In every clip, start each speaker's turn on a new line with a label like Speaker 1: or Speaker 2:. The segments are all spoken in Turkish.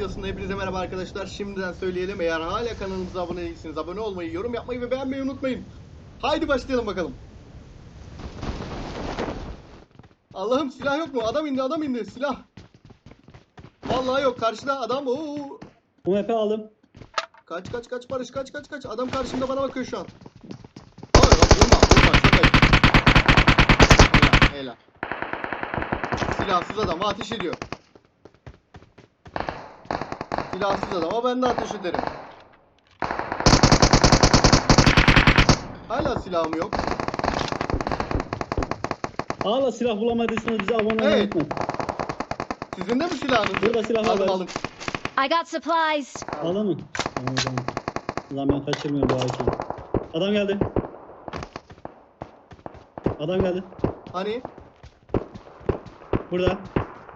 Speaker 1: videosunda hepinize merhaba arkadaşlar. Şimdiden söyleyelim eğer hala kanalımıza abone değilseniz abone olmayı, yorum yapmayı ve beğenmeyi unutmayın. Haydi başlayalım bakalım. Allah'ım silah yok mu? Adam indi adam indi silah. Vallahi yok karşıda adam. Oo.
Speaker 2: UMP aldım.
Speaker 1: Kaç kaç kaç Barış kaç kaç kaç. Adam karşımda bana bakıyor şu an. Hayır bak vurma vurma çok ayıp. Helal helal. Silahsız adama ateş ediyor. Silahsız adama ben de ateş ederim. Hala silahım yok.
Speaker 2: Hala silah bulamadıysanız bize abone olmayı
Speaker 1: Evet.
Speaker 2: unutmayın.
Speaker 1: Sizin de mi silahınız?
Speaker 2: Burada silah var,
Speaker 1: Aldım aldım.
Speaker 3: I got supplies.
Speaker 2: Aldın mı? Tamam o zaman. Zaman ben kaçırmıyorum bu hareketi. Adam geldi. Adam geldi.
Speaker 1: Hani?
Speaker 2: Burada.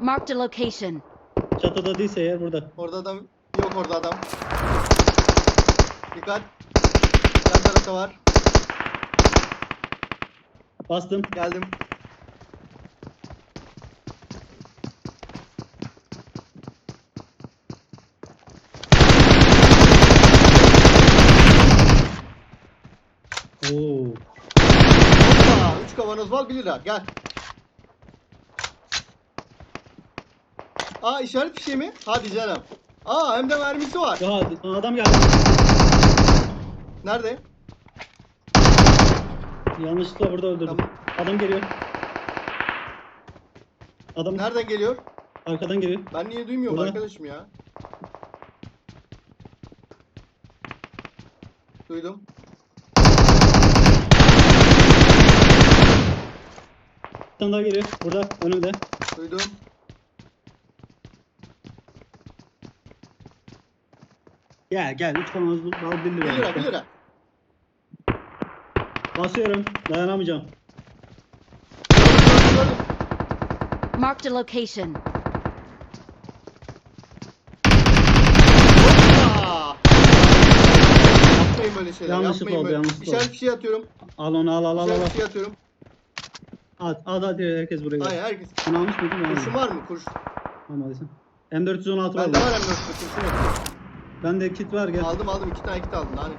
Speaker 3: Marked a location.
Speaker 2: Çatıda değilse eğer burada.
Speaker 1: Orada adam yok orada adam. Dikkat. Yan tarafta var.
Speaker 2: Bastım.
Speaker 1: Geldim.
Speaker 2: Oo.
Speaker 1: Hoppa! 3 kavanoz var 1 lira. Gel. Aa işaret fişeği mi? Hadi canım. Aa hem de mermisi var.
Speaker 2: Daha adam geldi.
Speaker 1: Nerede?
Speaker 2: Yanlışlıkla burada öldürdüm.
Speaker 1: Tamam.
Speaker 2: Adam geliyor. Adam
Speaker 1: Nereden geliyor?
Speaker 2: arkadan geliyor.
Speaker 1: Ben niye duymuyorum
Speaker 2: Burada.
Speaker 1: arkadaşım ya? Duydum.
Speaker 2: Bir tane daha geliyor. Burada önümde.
Speaker 1: Duydum.
Speaker 2: Gel gel. Üç kavanoz bul. Al 1
Speaker 1: 1
Speaker 2: lira.
Speaker 1: lira
Speaker 2: işte.
Speaker 1: 1 lira.
Speaker 2: Basıyorum. Dayanamayacağım.
Speaker 3: Marked a location.
Speaker 1: Hoppa! Yapmayın böyle şeyler.
Speaker 2: Yanlışlıkla
Speaker 1: yapmayın
Speaker 2: oldu,
Speaker 1: böyle.
Speaker 2: yanlışlıkla
Speaker 1: İşaret
Speaker 2: oldu.
Speaker 1: fişeği atıyorum.
Speaker 2: Al onu al al al al.
Speaker 1: İşaret
Speaker 2: al.
Speaker 1: fişeği atıyorum.
Speaker 2: At, at hadi herkes buraya
Speaker 1: Hayır
Speaker 2: gel.
Speaker 1: herkes.
Speaker 2: Bunu almış mıydın?
Speaker 1: Kurşun var mı? Kurşun.
Speaker 2: Almadıysan. M416 var.
Speaker 1: Bende var hem de kurşun yok.
Speaker 2: Bende kit var gel.
Speaker 1: Aldım aldım iki tane kit aldım hani.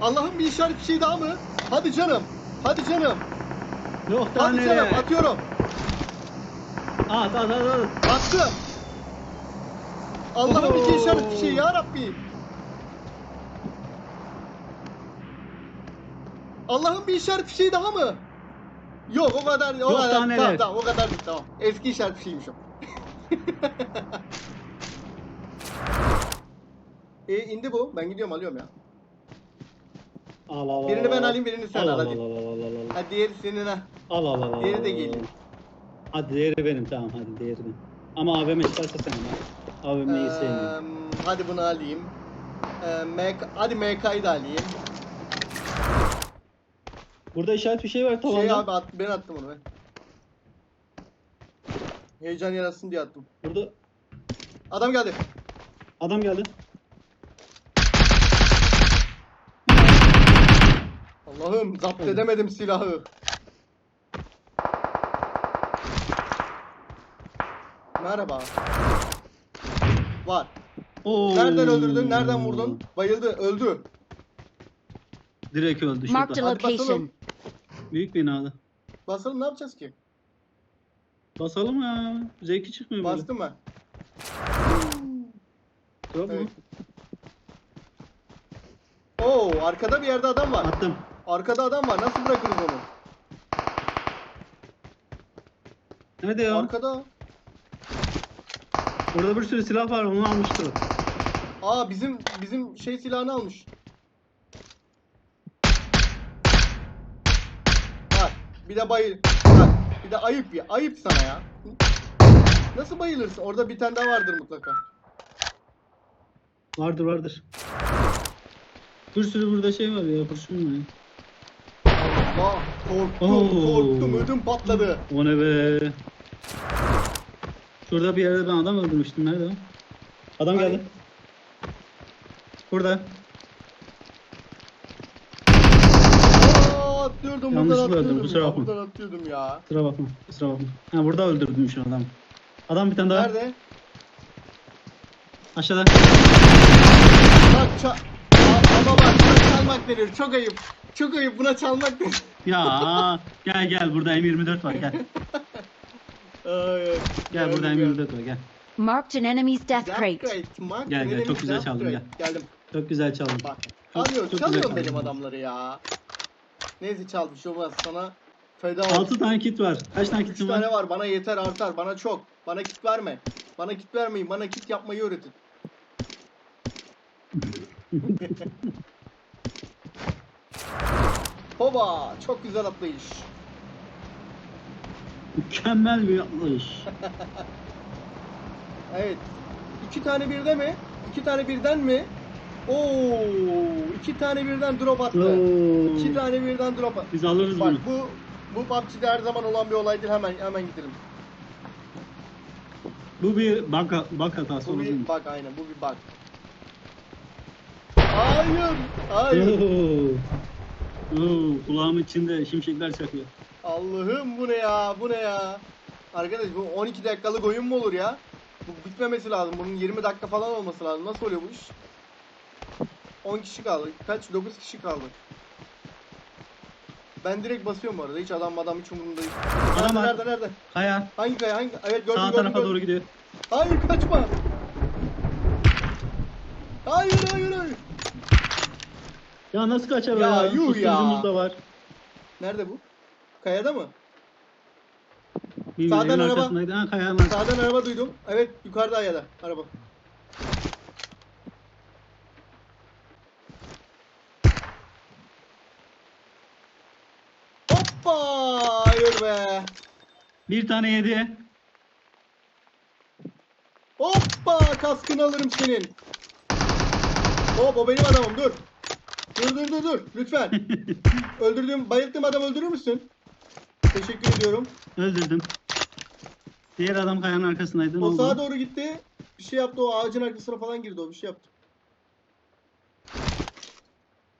Speaker 1: Allah'ım bir işaret fişeği daha mı? Hadi canım. Hadi canım.
Speaker 2: Yok daha
Speaker 1: Hadi canım atıyorum.
Speaker 2: At at at at.
Speaker 1: Attım. Allah'ım iki
Speaker 2: Oo.
Speaker 1: işaret fişeği ya Rabbi. Allah'ım bir işaret fişeği daha mı? Yok o kadar o
Speaker 2: Yok,
Speaker 1: kadar
Speaker 2: daha neler?
Speaker 1: tamam tamam o kadar değil tamam. Eski işaret fişeğiymiş o. e indi bu. Ben gidiyorum alıyorum ya.
Speaker 2: Al al al.
Speaker 1: Birini ben
Speaker 2: al.
Speaker 1: alayım, birini sen
Speaker 2: al.
Speaker 1: al,
Speaker 2: Al
Speaker 1: hadi.
Speaker 2: al al al al. al.
Speaker 1: Hadi diğeri senin ha.
Speaker 2: Al al al al.
Speaker 1: Diğeri de
Speaker 2: al, al,
Speaker 1: geliyor.
Speaker 2: al. Hadi diğeri benim tamam hadi diğeri benim. Ama AVM çıkarsa sen ama. AVM'yi sevmiyorum.
Speaker 1: Eee, hadi bunu alayım. Eee, MK, hadi MK'yı da alayım.
Speaker 2: Burada işaret bir şey var tamam.
Speaker 1: Şey abi at, ben attım onu ben. Heyecan yarasın diye attım.
Speaker 2: Burada
Speaker 1: Adam geldi.
Speaker 2: Adam geldi.
Speaker 1: Allah'ım zapt edemedim silahı. Merhaba. Var.
Speaker 2: Oo.
Speaker 1: Nereden öldürdün? Nereden vurdun? Bayıldı, öldü.
Speaker 2: Direkt öldü
Speaker 3: Marked a
Speaker 2: şurada.
Speaker 1: Hadi basalım.
Speaker 3: location.
Speaker 2: Büyük binada.
Speaker 1: Basalım ne yapacağız ki?
Speaker 2: Basalım ya. Zevki çıkmıyor böyle.
Speaker 1: Bastım ben.
Speaker 2: Yok mu?
Speaker 1: Evet. Oo, arkada bir yerde adam var.
Speaker 2: Attım.
Speaker 1: Arkada adam var. Nasıl bırakırız onu?
Speaker 2: Nerede ya?
Speaker 1: Arkada.
Speaker 2: Orada bir sürü silah var onu almıştır. o.
Speaker 1: Aa bizim bizim şey silahını almış. Bak bir de bayıl. Bak bir de ayıp ya. Ayıp sana ya. Nasıl bayılırsın? Orada bir tane daha vardır mutlaka.
Speaker 2: Vardır vardır. Bir sürü burada şey var ya kurşun var ya.
Speaker 1: Allah korktum
Speaker 2: Oo.
Speaker 1: korktum ödüm patladı.
Speaker 2: O ne be? Şurada bir yerde ben adam öldürmüştüm. Nerede o? Adam
Speaker 1: Hani?
Speaker 2: geldi. Burada.
Speaker 1: Aa, atlıyordum buradan
Speaker 2: Yanlışlıkla
Speaker 1: atlıyordum.
Speaker 2: kusura
Speaker 1: ya,
Speaker 2: bakma.
Speaker 1: Buradan atlıyordum ya.
Speaker 2: Kusura bakma. Kusura bakma. Ha burada öldürdüm şu adamı. Adam bir tane daha.
Speaker 1: Nerede?
Speaker 2: Aşağıda.
Speaker 1: Bak ça... Aa, Ama bak buna çalmak denir. Çok ayıp. Çok ayıp buna çalmak denir.
Speaker 2: Ya gel gel burada M24 var gel.
Speaker 1: Ay, ay.
Speaker 2: Gel burada
Speaker 1: Gördüm,
Speaker 2: M24 var gel.
Speaker 3: Marked an enemy's death
Speaker 1: Death
Speaker 3: crate.
Speaker 2: Gel, gel,
Speaker 1: Enemy's
Speaker 2: çok güzel
Speaker 1: death
Speaker 2: çaldım,
Speaker 1: crate. Geldim.
Speaker 2: Çok güzel çaldın.
Speaker 1: Bak.
Speaker 2: Çok-
Speaker 1: Alıyor,
Speaker 2: çok güzel
Speaker 1: çalıyorum
Speaker 2: çaldın.
Speaker 1: benim adamları ya. Neyse çalmış olmaz sana. Feda ol.
Speaker 2: 6 tane kit var. Kaç tane
Speaker 1: 3
Speaker 2: kitin
Speaker 1: tane
Speaker 2: var?
Speaker 1: var. Bana yeter artar. Bana çok. Bana kit verme. Bana kit vermeyin. Bana kit yapmayı öğretin. Hoba! Çok güzel atlayış.
Speaker 2: Mükemmel bir atlayış.
Speaker 1: Evet. İki tane birde mi? İki tane birden mi? Oo, iki tane birden drop attı.
Speaker 2: Oo.
Speaker 1: İki tane birden drop attı.
Speaker 2: Biz alırız
Speaker 1: Bak
Speaker 2: bunu.
Speaker 1: bu bu PUBG'de her zaman olan bir olay değil. Hemen hemen gidelim.
Speaker 2: Bu bir bug, bug hatası
Speaker 1: Bu
Speaker 2: olur
Speaker 1: bir
Speaker 2: mu?
Speaker 1: bug aynen. Bu bir bug. Hayır. Hayır.
Speaker 2: Oo. Oo, kulağımın içinde şimşekler çakıyor.
Speaker 1: Allah'ım bu ne ya? Bu ne ya? Arkadaş bu 12 dakikalık oyun mu olur ya? Bu bitmemesi lazım. Bunun 20 dakika falan olması lazım. Nasıl oluyor bu iş? 10 kişi kaldı. Kaç? 9 kişi kaldı. Ben direkt basıyorum bu arada. Hiç adam adam hiç umurumda değil. Nerede
Speaker 2: var.
Speaker 1: nerede nerede?
Speaker 2: Kaya
Speaker 1: Hangi kaya? Hangi? Evet gördüm
Speaker 2: sağ
Speaker 1: gördüm.
Speaker 2: tarafa
Speaker 1: gördüm.
Speaker 2: doğru gidiyor.
Speaker 1: Hayır kaçma. Hayır hayır.
Speaker 2: Ya nasıl kaçar
Speaker 1: Ya,
Speaker 2: ya?
Speaker 1: yuh ya.
Speaker 2: Susturucumuz da var.
Speaker 1: Nerede bu? Kayada mı?
Speaker 2: Bilmiyorum,
Speaker 1: Sağdan
Speaker 2: evin
Speaker 1: araba.
Speaker 2: arkasındaydı. Ha kayanın arkasında.
Speaker 1: Sağdan araba duydum. Evet yukarıda ayada araba. Hoppa! Hayır be.
Speaker 2: Bir tane yedi.
Speaker 1: Hoppa! Kaskını alırım senin. Hop o benim adamım dur. Dur dur dur dur lütfen. Öldürdüğüm, bayılttığım adam öldürür müsün? Teşekkür ediyorum.
Speaker 2: Öldürdüm. Diğer adam kayanın arkasındaydı.
Speaker 1: O sağa doğru gitti. Bir şey yaptı o ağacın arkasına falan girdi o bir şey yaptı.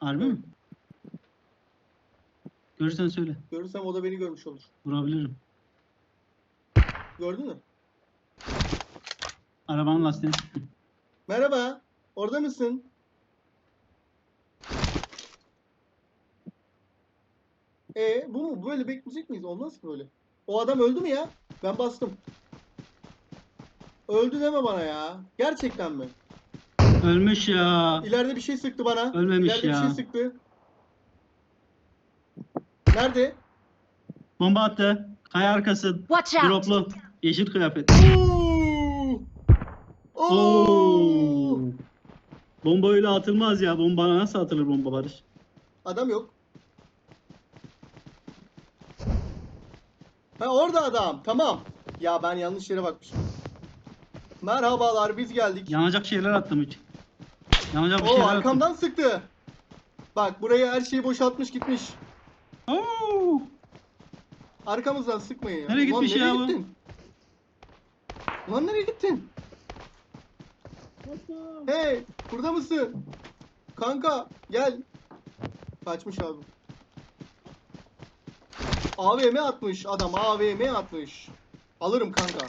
Speaker 2: Harbi mi? Görürsen söyle.
Speaker 1: Görürsem o da beni görmüş olur.
Speaker 2: Vurabilirim.
Speaker 1: Gördün mü?
Speaker 2: Arabanın lastiğini.
Speaker 1: Merhaba. Orada mısın? E bu mu? Böyle bekleyecek miyiz? Olmaz ki böyle. O adam öldü mü ya? Ben bastım. Öldü deme bana ya. Gerçekten mi?
Speaker 2: Ölmüş ya.
Speaker 1: İleride bir şey sıktı bana.
Speaker 2: Ölmemiş
Speaker 1: İleride
Speaker 2: ya.
Speaker 1: bir şey sıktı. Nerede?
Speaker 2: Bomba attı. Kaya arkası.
Speaker 3: Watch out!
Speaker 2: Droplu. Yeşil kıyafet.
Speaker 1: Oo! Oo!
Speaker 2: Oo. Bomba öyle atılmaz ya. Bomba nasıl atılır bomba Barış?
Speaker 1: Adam yok. Ha orada adam. Tamam. Ya ben yanlış yere bakmışım. Merhabalar biz geldik.
Speaker 2: Yanacak şeyler attım hiç. Yanacak bir
Speaker 1: O
Speaker 2: şeyler attım.
Speaker 1: arkamdan sıktı. Bak buraya her şeyi boşaltmış gitmiş.
Speaker 2: Oo.
Speaker 1: Arkamızdan sıkmayın ya.
Speaker 2: Nereye
Speaker 1: Ulan
Speaker 2: gitmiş
Speaker 1: nereye
Speaker 2: ya bu?
Speaker 1: gittin? Ulan nereye gittin? Hey burada mısın? Kanka gel. Kaçmış abi. AVM atmış adam AVM atmış. Alırım kanka.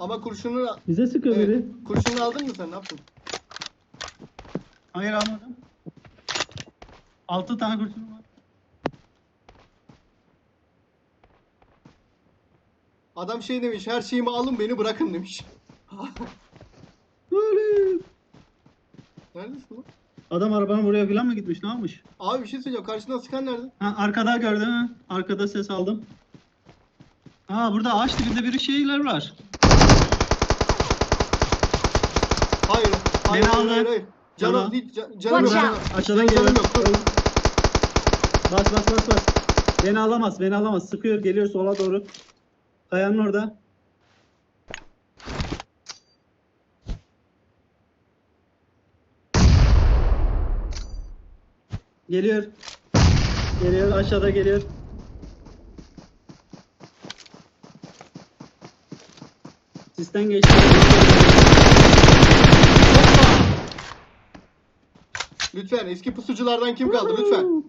Speaker 1: Ama kurşunu
Speaker 2: Bize sıkıyor
Speaker 1: evet,
Speaker 2: biri.
Speaker 1: kurşunu aldın mı sen ne yaptın?
Speaker 2: Hayır almadım. 6 tane kurşunum var.
Speaker 1: Adam şey demiş her şeyimi alın beni bırakın demiş. Neredesin lan?
Speaker 2: Adam arabanın buraya falan mı gitmiş? Ne yapmış?
Speaker 1: Abi bir şey söyleyeceğim karşıdan sıkan nerede?
Speaker 2: Ha, arkada gördün mü? Arkada ses aldım. Aa burada ağaç dibinde bir şeyler var.
Speaker 1: Hayır. Hayır
Speaker 2: Beni
Speaker 1: hayır
Speaker 2: aldı.
Speaker 1: hayır. hayır. Canım değil can- canım.
Speaker 3: Watch.
Speaker 2: Aşağıdan
Speaker 1: Canım
Speaker 2: geliyor.
Speaker 1: yok, dur.
Speaker 2: Bas bas bas bas. Beni alamaz, beni alamaz. Sıkıyor, geliyor sola doğru. Kayanın orada. Geliyor. Geliyor aşağıda geliyor. Sisten geçti.
Speaker 1: Lütfen eski pusuculardan kim kaldı lütfen.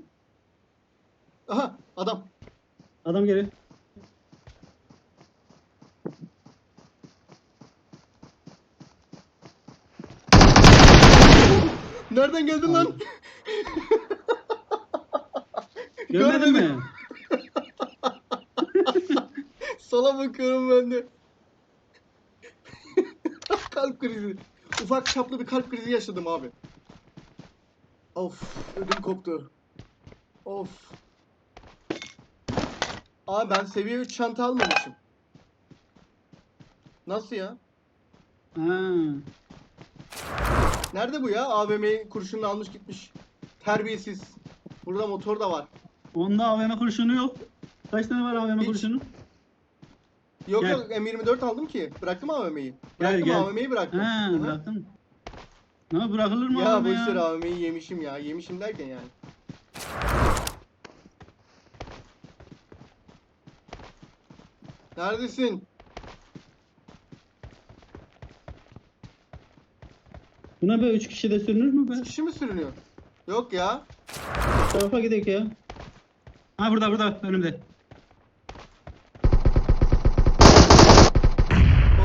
Speaker 1: Aha adam.
Speaker 2: Adam geliyor.
Speaker 1: Nereden geldin lan?
Speaker 2: Görmedin mi?
Speaker 1: Sola bakıyorum ben de. kalp krizi. Ufak çaplı bir kalp krizi yaşadım abi. Of, ödüm koptu. Of. Abi ben seviye 3 çanta almamışım. Nasıl ya?
Speaker 2: Ha.
Speaker 1: Nerede bu ya? AVM'yi kurşunla almış gitmiş. Terbiyesiz. Burada motor da var.
Speaker 2: Onda AVM kurşunu yok. Kaç tane var AVM
Speaker 1: Hiç.
Speaker 2: kurşunu?
Speaker 1: Yok
Speaker 2: Gel.
Speaker 1: yok M24 aldım ki. Bıraktım AVM'yi. Bıraktım
Speaker 2: gel.
Speaker 1: AVM'yi bıraktım.
Speaker 2: Ha,
Speaker 1: Hı
Speaker 2: bıraktın. Ha bırakılır mı
Speaker 1: Ya
Speaker 2: AVM ya?
Speaker 1: AVM'yi yemişim ya. Yemişim derken yani. Neredesin?
Speaker 2: Buna böyle üç kişi de sürünür mü be?
Speaker 1: Üç kişi mi sürünüyor? Yok ya.
Speaker 2: Tarafa gidelim ya. Ha burada burada önümde.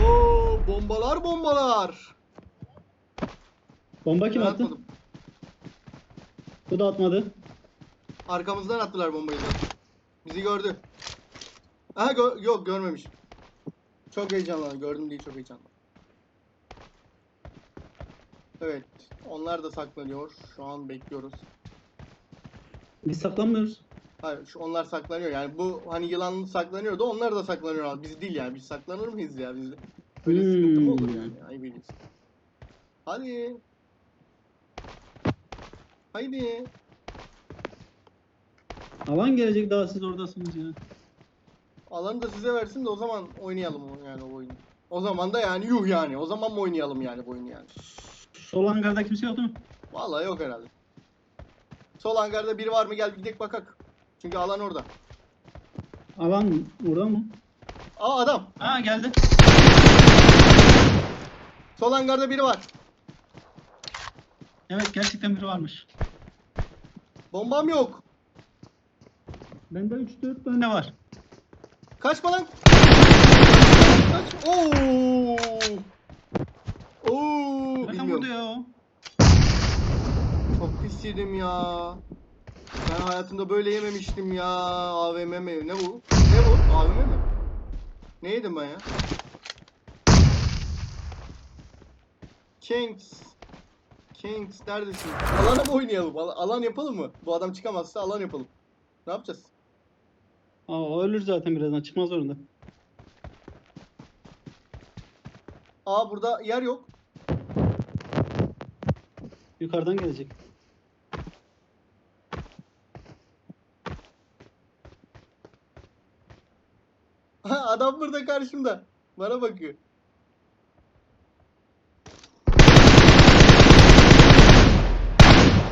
Speaker 1: Oo bombalar bombalar.
Speaker 2: Bomba kim
Speaker 1: Ben
Speaker 2: attı?
Speaker 1: atmadım.
Speaker 2: Bu da atmadı.
Speaker 1: Arkamızdan attılar bombayı da. Bizi gördü. Aha gö- yok görmemiş. Çok heyecanlandı. Gördüm değil çok heyecanlandı. Evet. Onlar da saklanıyor. Şu an bekliyoruz.
Speaker 2: Biz saklanmıyoruz.
Speaker 1: Hayır, şu onlar saklanıyor. Yani bu hani yılan saklanıyordu. Onlar da saklanıyor. abi. Biz değil yani. Biz saklanır mıyız ya biz? Böyle sıkıntı mı olur
Speaker 2: Hmm.
Speaker 1: yani? Ay biliriz. Hadi. Haydi.
Speaker 2: Alan gelecek daha siz oradasınız ya.
Speaker 1: Alanı da size versin de o zaman oynayalım yani o oyunu. O zaman da yani yuh yani. O zaman mı oynayalım yani bu oyunu yani?
Speaker 2: Sol hangarda kimse yok değil mi?
Speaker 1: Vallahi yok herhalde. Sol hangarda biri var mı? Gel bir gidelim bakak. Çünkü alan orada.
Speaker 2: Alan orada mı?
Speaker 1: Aa adam.
Speaker 2: Ha geldi.
Speaker 1: Sol hangarda biri var.
Speaker 2: Evet gerçekten biri varmış.
Speaker 1: Bombam yok.
Speaker 2: Bende 3-4 tane var.
Speaker 1: Kaçma lan. Kaç. Oo. Oo.
Speaker 2: Nereden
Speaker 1: Bilmiyorum.
Speaker 2: vurdu ya o?
Speaker 1: Çok pis yedim ya. Ben hayatımda böyle yememiştim ya. AVM mi? Ne bu? Ne bu? AVM mi? Ne yedim ben ya? Kings. Kings neredesin? Alana mı oynayalım? Al- alan yapalım mı? Bu adam çıkamazsa alan yapalım. Ne yapacağız?
Speaker 2: Aa, ölür zaten birazdan çıkmaz zorunda.
Speaker 1: Aa burada yer yok.
Speaker 2: Yukarıdan gelecek.
Speaker 1: Adam burada karşımda. Bana bakıyor.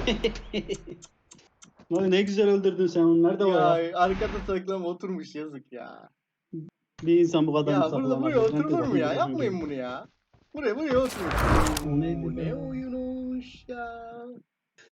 Speaker 2: Vay ne güzel öldürdün sen onu. Nerede o ya?
Speaker 1: Ya arkada saklam oturmuş yazık ya.
Speaker 2: Bir insan bu kadar
Speaker 1: Ya burada buraya oturulur mu ya? Yapmayın bunu ya. Buraya buraya oturun.
Speaker 2: O neydi
Speaker 1: Oo,
Speaker 2: be?
Speaker 1: Ne oyunmuş ya.